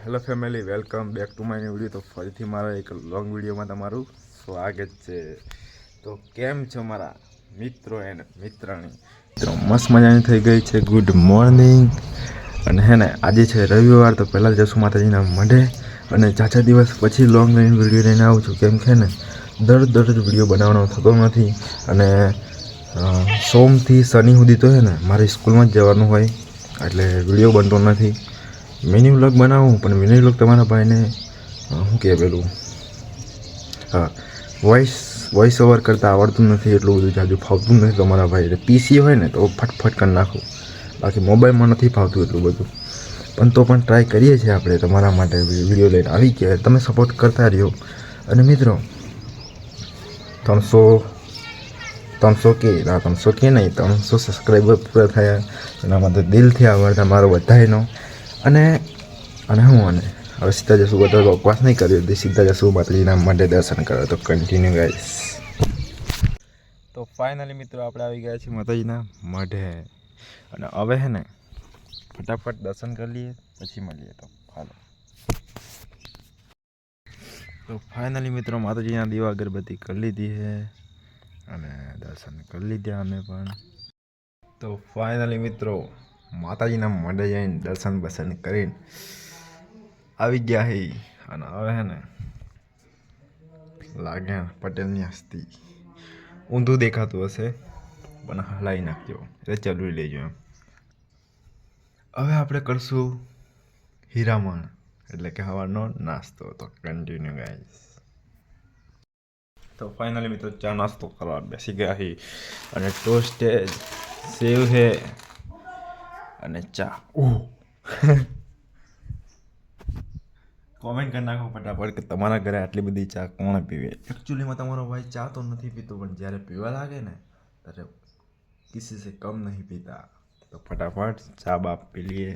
Hello family, welcome back to my video. તો ફરીથી મારા એક લોંગ વિડીયોમાં તમારું સ્વાગત છે. તો કેમ છો મારા મિત્રો એન્ડ મિત્રની? મિત્રો, મસ્ત મજાની થઈ ગઈ છે. ગુડ મોર્નિંગ અને હે ને, આજે છે રવિવાર, તો પહેલાં જશું માતાજીના મઢે અને ચાચા દિવસ પછી લોંગ લાઈન વીડિયો લઈને આવું છું. કેમ કે ને, દર દરરોજ વીડિયો બનાવવાનો થતો નથી. અને સોમથી શનિ સુધી તો હે ને, મારે સ્કૂલમાં જ જવાનું હોય. એટલે વીડિયો બનતો નથી. મિની વ્લોગ બનાવું, પણ મિની વ્લોગ તમારા ભાઈને શું કહે પેલું? હા વોઇસ વોઇસ ઓવર કરતાં આવડતું નથી, એટલું બધું જાજુ ફાવતું નથી તમારા ભાઈ. પીસી હોય ને, તો ફટફટ કરી નાખું. બાકી મોબાઈલમાં નથી ફાવતું એટલું બધું. પણ તો પણ ટ્રાય કરીએ છીએ આપણે તમારા માટે વીડિયો લઈને. આવી ગયા. તમે સપોર્ટ કરતા રહ્યો. અને મિત્રો, ત્રણસો ત્રણસો કે, ના, ત્રણસો કે નહીં, ત્રણસો સબસ્ક્રાઈબર પૂરા થયા. એના માટે દિલથી આભાર તમારો બધાયનો અને અને હું અને. હવે સીધા જશું બધા ઉપવાસ નહીં કર્યો તે સીધા જશું માતાજીના માટે દર્શન કરવા તો કન્ટિન્યુ ગાઈસ તો ફાઇનલી મિત્રો આપણે આવી ગયા છીએ માતાજીના મઢે અને હવે હે ને, ફટાફટ દર્શન કરી લઈએ, પછી મળીએ તો. હાલો. તો ફાઇનલી મિત્રો માતાજીના દીવા અગરબત્તી કરી લીધી છે. અને દર્શન કરી લીધા અમે પણ. તો ફાઇનલી મિત્રો માતાજીના મંડે જઈને દર્શન બસન કરીને આવી ગયા હે. અને હવે હે ને લાગે પટેલની હસ્તી ઊંધું દેખાતું હશે, પણ હલાવી નાખજો. એટલે ચલવી લેજો એમ. હવે આપણે કરશું હીરામણ. એટલે કે હવાનો નાસ્તો. તો કન્ટિન્યુ ગાઈસ તો ફાઇનલી મિત્રો ચા નાસ્તો કરવા બેસી ગયા હી. અને ટોસ્ટ સેવ હે. અને ચા. કોમેન્ટ કરી નાખો ફટાફટ કે તમારા ઘરે આટલી બધી ચા કોણ પીવે? એકચ્યુઅલીમાં તમારો ભાઈ ચા તો નથી પીતો પણ જ્યારે પીવા લાગે ને ત્યારે કિસી સે કમ નહીં પીતા. તો ફટાફટ ચા બાપ પી લઈએ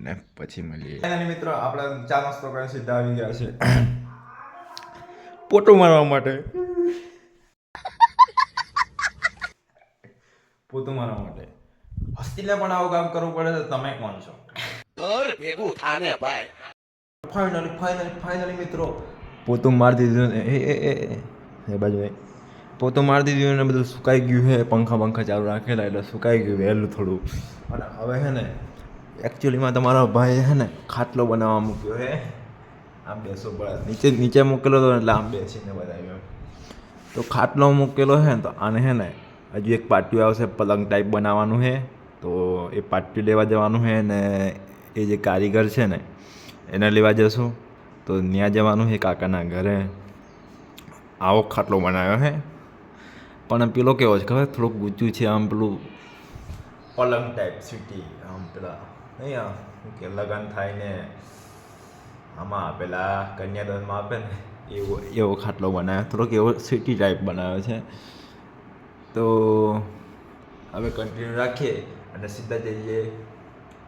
ને પછી મળીએ. મિત્રો આપણે ચા નાસ્તો કરીને સીધા આવી ગયા છે. પોટો મારવા માટે. પોતું મારવા માટે. હસ્તીને પણ આવું કામ કરવું પડે તો તમે કોણ છો? થાને ભાઈ. ફાઇનલી ફાઇનલી ફાઇનલી મિત્રો. પોતું મારી દીધું ને એ એ એ એ, બાજુ પોતું મારી દીધું ને બધું સુકાઈ ગયું છે પંખા પંખા ચાલુ રાખેલા એટલે સુકાઈ ગયું વહેલું થોડું. અને હવે છે ને એકચ્યુઅલીમાં તમારો ભાઈ છે ને ખાટલો બનાવવા મૂક્યો છે આમ બેસો પડે નીચે નીચે મૂકેલો હતો એટલે આમ બેસીને બનાવ્યો તો ખાટલો મૂકેલો છે ને તો આને છે ને હજુ એક પાટિયું આવશે, પલંગ ટાઈપ બનાવવાનું છે. તો એ પાટિયું લેવા જવાનું છે ને એ જે કારીગર છે ને, એને લેવા જશું. તો ત્યાં જવાનું છે કાકાના ઘરે. આવો ખાટલો બનાવ્યો છે. પણ પેલો કેવો છે ખબર? થોડુંક ઊંચું છે, આમ પેલું પલંગ ટાઈપ સિટી આમ પેલા નહીં કે લગ્ન થાય ને આમાં પેલા કન્યાદાનમાં આપે ને, એવો એવો ખાટલો બનાવ્યો. થોડોક એવો સિટી ટાઈપ બનાવ્યો છે. તો હવે કન્ટિન્યુ રાખીએ અને સીધા જઈએ.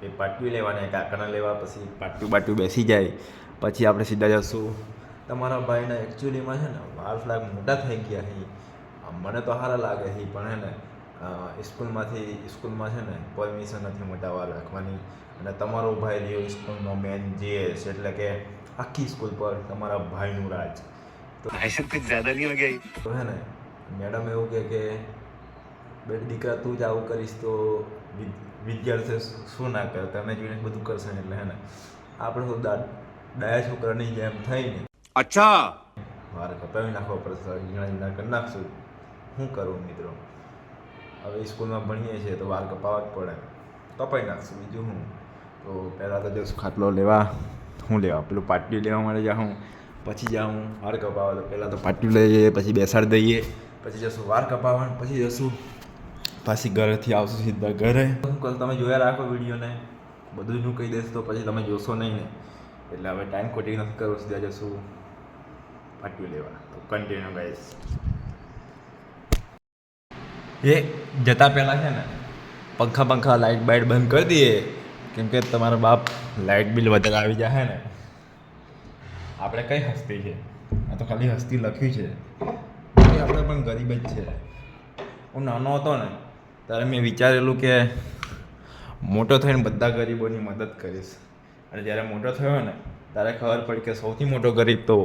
એ પાટિયું લેવાને કાકડા લેવા પછી પાટિયું બાટિયું બેસી જાય. પછી આપણે સીધા જશું. તમારા ભાઈના એકચ્યુઅલીમાં છે ને બાર ફ્લાગ મોટા થઈ ગયા હી. મને તો સારા લાગે હી પણ હે ને સ્કૂલમાંથી સ્કૂલમાં છે ને પરમિશન નથી મોટા વાર રાખવાની. અને તમારો ભાઈ રહ્યો સ્કૂલનો મેન જીએસ એટલે કે આખી સ્કૂલ પર તમારા ભાઈનું રાજ. તો આઈસર કંઈ તો હે ને મેડમ એવું કહે કે બેટા દીકરા તું જ આવું કરીશ તો વિદ્યાર્થીઓ શું ના કરે? તમે જોઈને બધું કરશે ને એટલે હે ને? આપણે તો ડાયા છોકરાની જેમ થઈને અચ્છા! વાર કપાવી નાખવા પડશે ઝીણા ઝીણા કરી નાખશું. શું કરું મિત્રો? હવે સ્કૂલમાં ભણીએ છીએ તો વાર કપાવા જ પડે. કપાઈ નાખશું બીજું હું તો પહેલાં તો જઈશ ખાટલો લેવા હું લેવા? પેલું પાટલી લેવા માટે જાઉં પછી જાઉં વાર કપાવા તો પહેલાં તો પાટિયું લઈ જઈએ પછી બેસાડી દઈએ પછી જશું વાર કપાવવાનું પછી જશું. પાછી ઘરેથી આવશું સીધા ઘરે. હું તમે જોયા રાખો વિડીયોને. બધું જ હું કહી દઈશ તો પછી તમે જોશો નહીં ને. એટલે હવે ટાઈમ ખોટી નથી કરવો, સીધા જશું પાટિયું લેવા. તો કન્ટિન્યુ ગાઈસ એ, જતા પહેલાં છે ને, પંખા પંખા લાઇટ બાઇટ બંધ કરી દઈએ. કેમ કે તમારા બાપ લાઇટ બિલ વધારે આવી જાય ને. આપણે કઈ હસ્તી છે? આ તો ખાલી હસ્તી લખ્યું છે. આપણે પણ ગરીબ જ છે. હું નાનો હતો ને ત્યારે મેં વિચારેલું કે મોટો થઈને બધા ગરીબોની મદદ કરીશ. અને જ્યારે મોટો થયો ને ત્યારે ખબર પડી કે સૌથી મોટો ગરીબ તો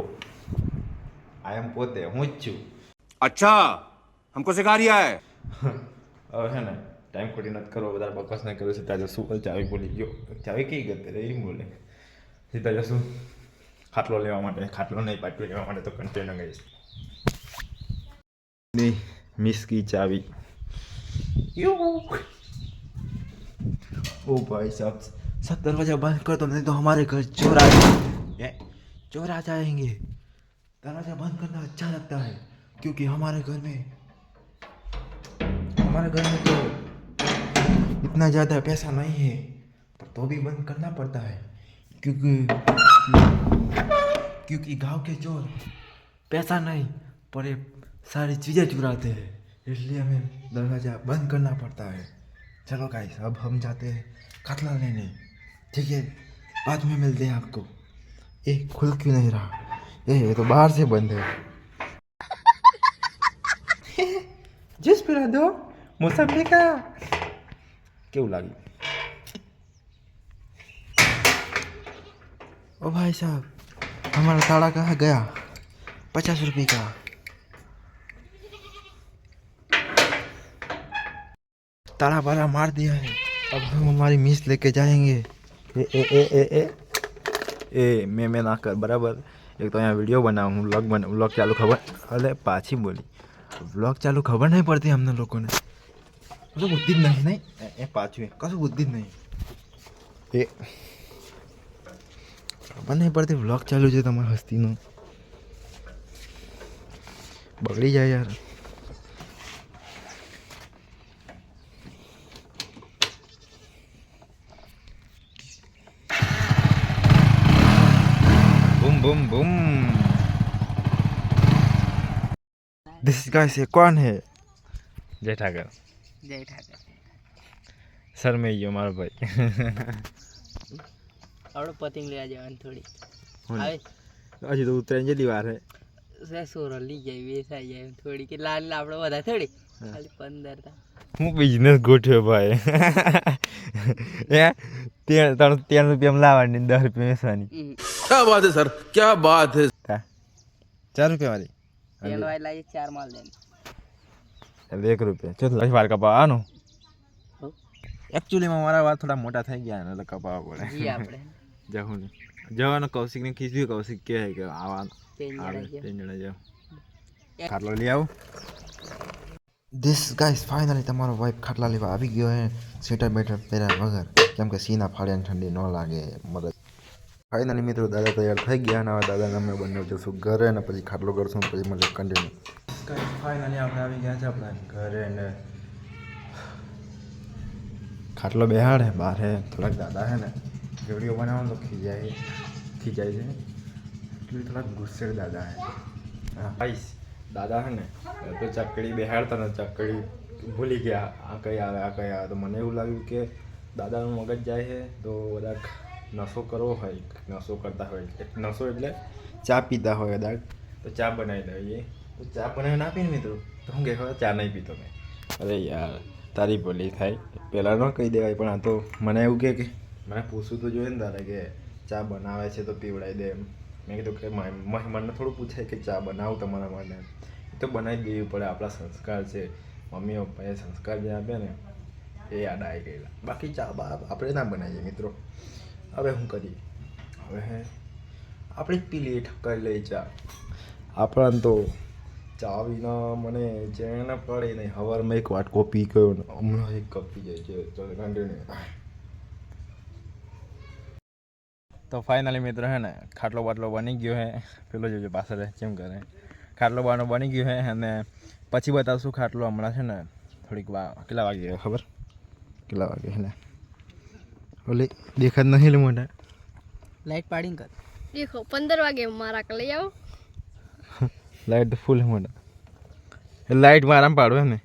આઈ એમ પોતે હું જ છું. અચ્છા હમકો સિખા રહ્યા હે હવે છે ને ટાઈમ ખોટી નથી કરવો વધારે બકવાસ ના કર્યો સીધા જશું. ચાવી બોલી ગયો. ચાવી કઈ ગતે એમ બોલે. સીધા જશું. ખાટલો લેવા માટે ખાટલો નહીં પાટલું લેવા માટે તો કન્ટેનર ગઈશ મિસ કી ચાવી. चाबी ओ भाई साहब सब दरवाज़ा बंद कर दो, नहीं तो हमारे घर चोर आ जाएँगे। चोर आ जाएँगे। दरवाज़ा बंद करना अच्छा लगता है, क्योंकि हमारे घर में हमारे घर में तो इतना ज़्यादा पैसा नहीं है, पर तो भी बंद करना पड़ता है, क्योंकि क्योंकि गाँव के चोर पैसा नहीं, पर ये सारी चीज़ें चुराते हैं। इसलिए हमें दरवाज़ा बंद करना पड़ता है। चलो गाइस अब हम जाते हैं कतला लेने। ठीक है, बाद में मिलते हैं आपको। ये खुल क्यों नहीं रहा? ये तो बाहर से बंद है। जूस पिला दो मौसमी का। क्यों लगी? ओ भाई साहब, हमारा ताड़ा कहाँ गया? पचास रुपये का। ताला वाला मार दिया है अब हम हमारी मिस लेके जाएंगे ए ए ए ए ए ए मैं मैं ना कर बराबर एक तो यहाँ वीडियो बनाऊँ હું વ્લોગ બના વ્લોગ ચાલુ ખબર અલે પાછી બોલી વ્લોગ ચાલુ ખબર નહીં પડતી અમને લોકોને કશું બુદ્ધિ જ નહીં નહીં એ- એ પાછું એ કશું બુદ્ધિ જ નહીં એ ખબર નહીં પડતી વ્લોગ ચાલુ છે તમારા હસ્તીનો બગડી જાય યાર Boom boom boom this guys ये कौन है जय ठाकर જય ઠાકર सर में ये हमारा भाई આપણે પતંગ લેવા જવાની થોડી होने। આવે હજી તો ઉત્તરાયણ જેટલી વાર હે સે સોરો લઈ જાય વેસાઈ જાય એમ થોડી કે લાલ આપણે વધારે થોડી ખાલી પંદર તા હું બિઝનેસ ગોઠવ્યો ભાઈ એ ત્રણ ત્રણ ત્રણ રૂપિયામાં લાવવાની દસ રૂપિયા વેચવાની હમ. क्या बात है सर क्या बात है કા ચાર રૂપિયા વાળી તેલ વાય લાવી ચાર માલ દે એટલે એક રૂપિયા ચો પછી વાર કપાવવાનું હો. એકચ્યુઅલીમાં મારા વાર થોડા મોટા થઈ ગયા ને એટલે કપાવવા જી પડે આપણે જવું ને જવાનો કૌશિકને ખીચ્યું કૌશિક કહે કે આવવાનું ત્રણ જણા આવે ગયા. ત્રણ જણા જાવ ખાટલો લઈ આવું ધીસ ગાઈસ ફાઇનલી તમારો વાઇફ ખાટલા લેવા આવી ગયો હે સ્વેટર બેટર પહેર્યા વગર કેમ કે સીના ફાડ્યા ઠંડી ન લાગે મદદ ફાઇનલી મિત્રો દાદા તૈયાર થઈ ગયા અને હવે દાદાને અમે બંને જશું ઘરે અને પછી ખાટલો કરશું પછી મળે કન્ટિન્યુ ફાઇનલી આપણે આવી ગયા છે આપણા ઘરે ને ખાટલો બેહાડે બહાર હે થોડાક દાદા હે ને વીડિયો બનાવવાનો તો ખીજાય ખીજાય છે. એટલે થોડાક ગુસ્સે દાદા હે. હા ભાઈશ દાદા હે ને તો ચકડી બેહાડતા ને ચકડી ભૂલી ગયા આ કઈ આવે આ કઈ આવે. તો મને એવું લાગ્યું કે દાદાનું મગજ જાય છે તો કદાચ નશો કરવો હોય નશો કરતા હોય નશો એટલે ચા પીતા હોય કદાચ. તો ચા બનાવી દઈએ તો ચા બનાવીને આપીને મિત્રો? તો હું કે ચા નહીં પીતો મેં. અરે યાર તારી ભલી થાય. પહેલાં ન કહી દેવાય પણ આ તો મને એવું કે કે મને પૂછવું તો જોઈએ ને તારે કે ચા બનાવે છે તો પીવડાવી દે એમ. મેં કીધું કે મને થોડું પૂછાય કે ચા બનાવું તમારા માટે. એ તો બનાવી દેવી પડે આપણા સંસ્કાર છે. મમ્મી પપ્પાએ સંસ્કાર જે આપ્યા ને એ યાદ આવી ગયેલા. બાકી ચા આપણે ના બનાવીએ મિત્રો. હવે શું કરીએ હવે આપણે જ પી લઈ ચા આપણને તો ચા વિના મને જેને પડે નહીં. સવારમાં એક વાટકો પી ગયો ને હમણાં એક કપ પી જાય છે. કન્ટિન્યુ તો ફાઇનલી મિત્રો હે ને, ખાટલો બાટલો બની ગયો હે. પેલો જોજો પાછળ કેમ કરે? ખાટલો બાટલો બની ગયો હે અને પછી બતાવશું ખાટલો હમણાં છે ને. થોડીક વાર કેટલા વાગે? ખબર? કેટલા વાગે હે ને? ઓલે દેખાત નહીં લે મોટા લાઈટ પાડીને કર. દેખો પંદર વાગે મારા કલે આવો. લાઈટ તો ફૂલ હે મોટા લાઈટ મારા પાડો ને.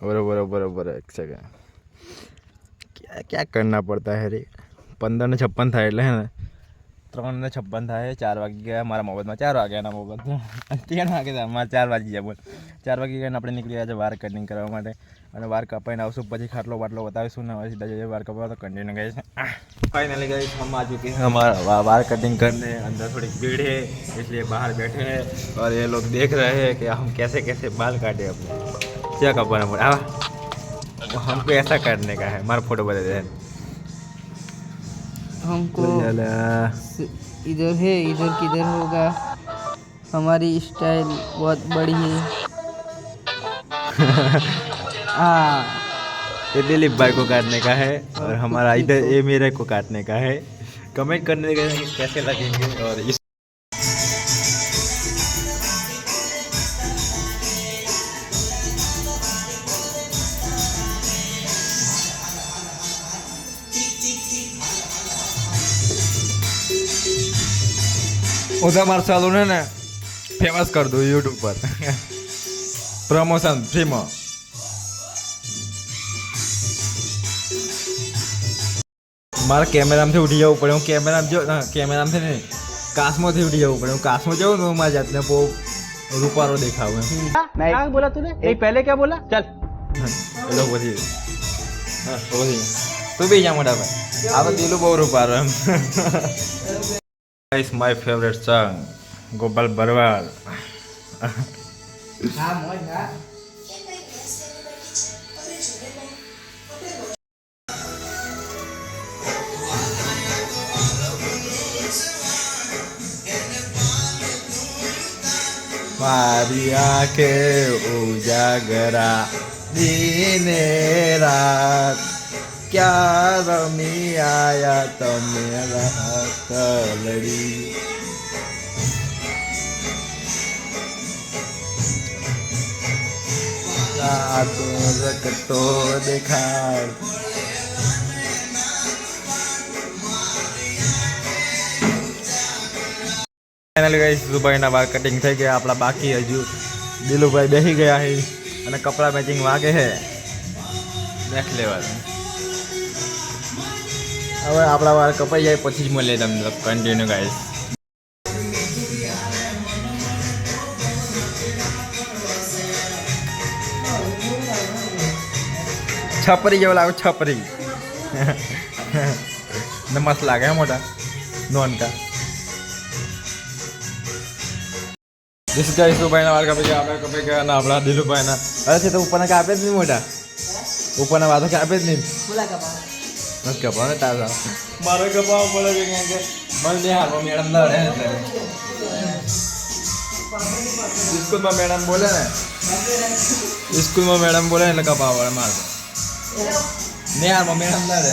બરોબર બરોબર એક સેકન્ડ ક્યાં ક્યાં કરના પડતા હે રે? પંદર ને છપ્પન થાય એટલે હે ને. ત્રણ ને છપ્પન થાય ચાર વાગી ગયા મારા મોબાઈલમાં ચાર વાગ્યા એના મોબાઈલમાં ત્રણ વાગે થાય મારે ચાર વાગી ગયા બોલ ચાર વાગી ગયા ને આપણે નીકળી ગયા છે વાર કટિંગ કરવા માટે અને વાર કપાઈને આવશું પછી ખાટલો બાટલો બતાવીશું ને હવે સીધા જઈએ વાર કપાવા તો કન્ટિન્યू ગઈ છે फाइनली गई हम आ चुके हैं हमारा वा- वाल कटिंग करने अंदर थोड़ी भीड़ है इसलिए बाहर बैठे हैं और ये लोग देख रहे हैं कि हम कैसे कैसे बाल काटे अपने क्या कपड़ा है हाँ हमको ऐसा करने का है हमारा फोटो बता दे हमको इधर है इधर किधर होगा। हमारी स्टाइल बहुत बड़ी है। हाँ। ये दिलीप भाई को काटने का है और हमारा इधर ये मेरे को काटने का है। कमेंट करने का कैसे लगेंगे और इस उधर मार सैलून है ना फेमस कर दो यूट्यूब पर प्रमोशन फ्री में મારે કેમેરામાંથી ઉઠી જવું પડે હું કેમેરામાં જો ના, કેમેરામાંથી નહીં કાચમાંથી ઉઠી જવું પડે હું કાચમાં જાઉં તો મારી જાતને બહુ રૂપારો દેખાવું એમ क्या बोला तूने नहीं पहले क्या बोला चल એ લોકો પછી હા તો પછી તું બી જા મોટા ભાઈ આ તો દિલું બહુ રૂપારો એમ is my favorite song, Gopal Barwal. Maria ke ujagara dinera. ક્યાં રમી આયા તમે લડી? રાતો રકતો દેખાડ ફાઇનલી ગઈ સુભાઈના વાળ કટિંગ થઈ ગયા, આપણા બાકી હજુ. દિલુભાઈ બેસી ગયા છે અને કપડાં મેચિંગ વાગે છે. નેક્સ્ટ લેવલ હવે આપણા વાળ કપાઈ જાય, પછી જ મળીએ તમને. કન્ટિન્યુ ગાઈસ છપરી જેવું લાગે, છપરી. મસ્ત લાગે મોટા. નોનકા. ગાઈસ સુભાઈના વાળ કપાઈ ગયા, આપણે કપાઈ ગયા, અને આપણા દિલુભાઈના. અરે છે તો ઉપરના કાપે જ નહીં, મોટા. ઉપરના વાતો કાપે જ નહીં. ગભા ને તાજા મારે ગભા પડે છે કે મને બે મેડમ લડે એટલે. સ્કૂલમાં મેડમ બોલે ને સ્કૂલમાં મેડમ બોલે એટલે ગભા પડે મારે ને હારમાં મેડમ લડે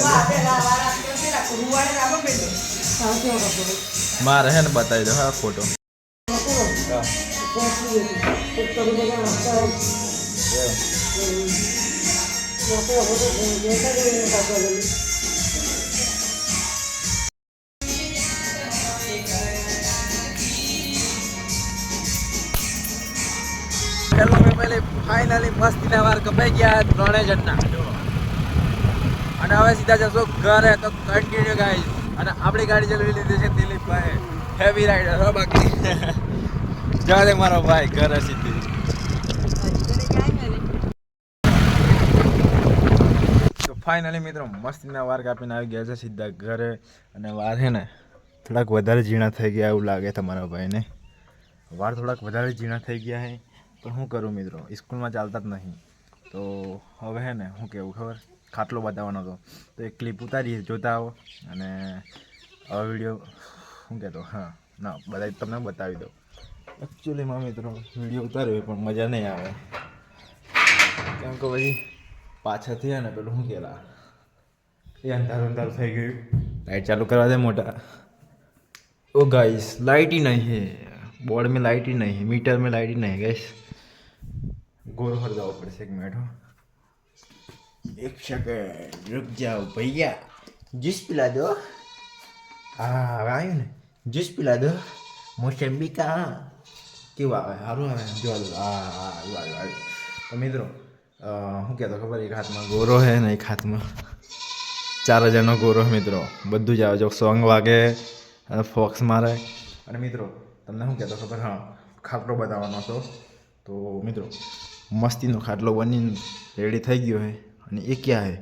મારે હે ને બતાવી દો હા photo. Yeah. Hello family finally મસ્તીના વાર કપાઈ ગયા ત્રણે જણના. અને હવે સીધા જશો ઘરે. તો કન્ટિન્યુ ગાઈસ અને આપણી ગાડી ચલાવી લીધી છે દિલીપભાઈ હેવી રાઈડર હો બાકી. જા દે મારો ભાઈ, ઘરે સીધી. ફાઇનલી મિત્રો મસ્તીના વાર કાપીને આવી ગયા છે સીધા ઘરે. અને વાર છે ને, થોડાક વધારે ઝીણા થઈ ગયા એવું લાગે તમારા ભાઈને. વાર થોડાક વધારે ઝીણા થઈ ગયા છે. પણ શું કરું મિત્રો સ્કૂલમાં ચાલતા જ નહીં તો હવે હે ને શું કેવું ખબર ખાટલો બતાવવાનો હતો તો એક ક્લિપ ઉતારી જોતા આવો અને હવે વિડીયો શું કહેતો હા ના બધા તમને બતાવી દઉં એકચ્યુઅલીમાં મિત્રો વિડીયો ઉતાર્યો પણ મજા નહીં આવે કેમ કે પછી પાછળથી હે ને પેલું શું કહેલા એ અંધારું અંધારું થઈ ગયું લાઇટ ચાલુ કરવા દે મોટા ओ गाइस लाइट ही नहीं है बोर्ड में लाइट ही नहीं है मीटर में लाइट ही नहीं है गाइस गोर भर जाओ ऊपर एक मिनट हो। एक सेकंड रुक जाओ भैया। जूस पिला दो। आयो जूस पिला दो। मोसम्बी का हाँ। क्यों आ तो मित्रों तो हाथ में गोरो है एक हाथ में। चार हज़ार ना गोरो मित्रों। बधु जाओ जो सॉन्ग मारे। અને મિત્રો તમને શું કહેતો ખબર હા ખાપરો બતાવવાનો મસ્તીનો ખાટલો બનીને રેડી થઈ ગયો હે. અને એ ક્યાં હે?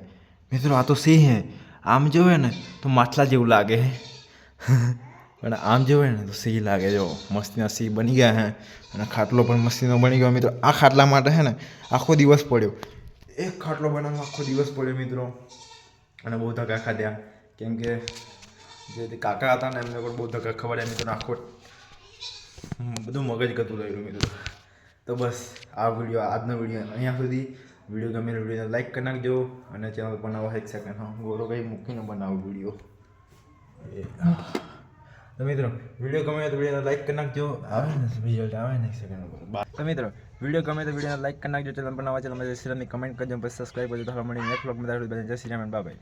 મિત્રો, આ તો સિંહ હે. આમ જોવે ને તો માટલા જેવું લાગે હે. પણ આમ જોવે ને તો સિંહ લાગે. જો, મસ્તીના સિંહ બની ગયા હે. અને ખાટલો પણ મસ્તીનો બની ગયો. મિત્રો, આ ખાટલા માટે હે ને આખો દિવસ પડ્યો. એક ખાટલો બનાવવા આખો દિવસ પડ્યો, મિત્રો. અને બહુ ધક્કા ખાધ્યા કેમ કે જે કાકા હતા ને, એમને પણ બહુ ધક્કા ખવડાયા મિત્રો, આખો બધું મગજ ગતું રહ્યું, મિત્રો. તો બસ, આ વીડિયો, આજનો વીડિયો અહીંયા સુધી. વીડિયો ગમે તો વિડીયોને લાઈક કરી નાખજો અને ચેનલ બનાવો એક સેકન્ડ હા ગોરો કંઈ મૂકીને બનાવો વીડિયો. તો મિત્રો, વીડિયો ગમે તો વિડીયોને લાઈક કરી નાખજો. આવે ને રિઝલ્ટ આવે ને એક સેકન્ડ તો મિત્રો, વીડિયો ગમે તો વિડીયોને લાઈક કરી નાખજો, ચેનલ બનાવવા ચેનલ સિરાની કમેન્ટ કરજો પછી સબસ્ક્રાઈબ કરજો. તો હવે મળી નેક્સ્ટ બ્લોગમાં જય બાય.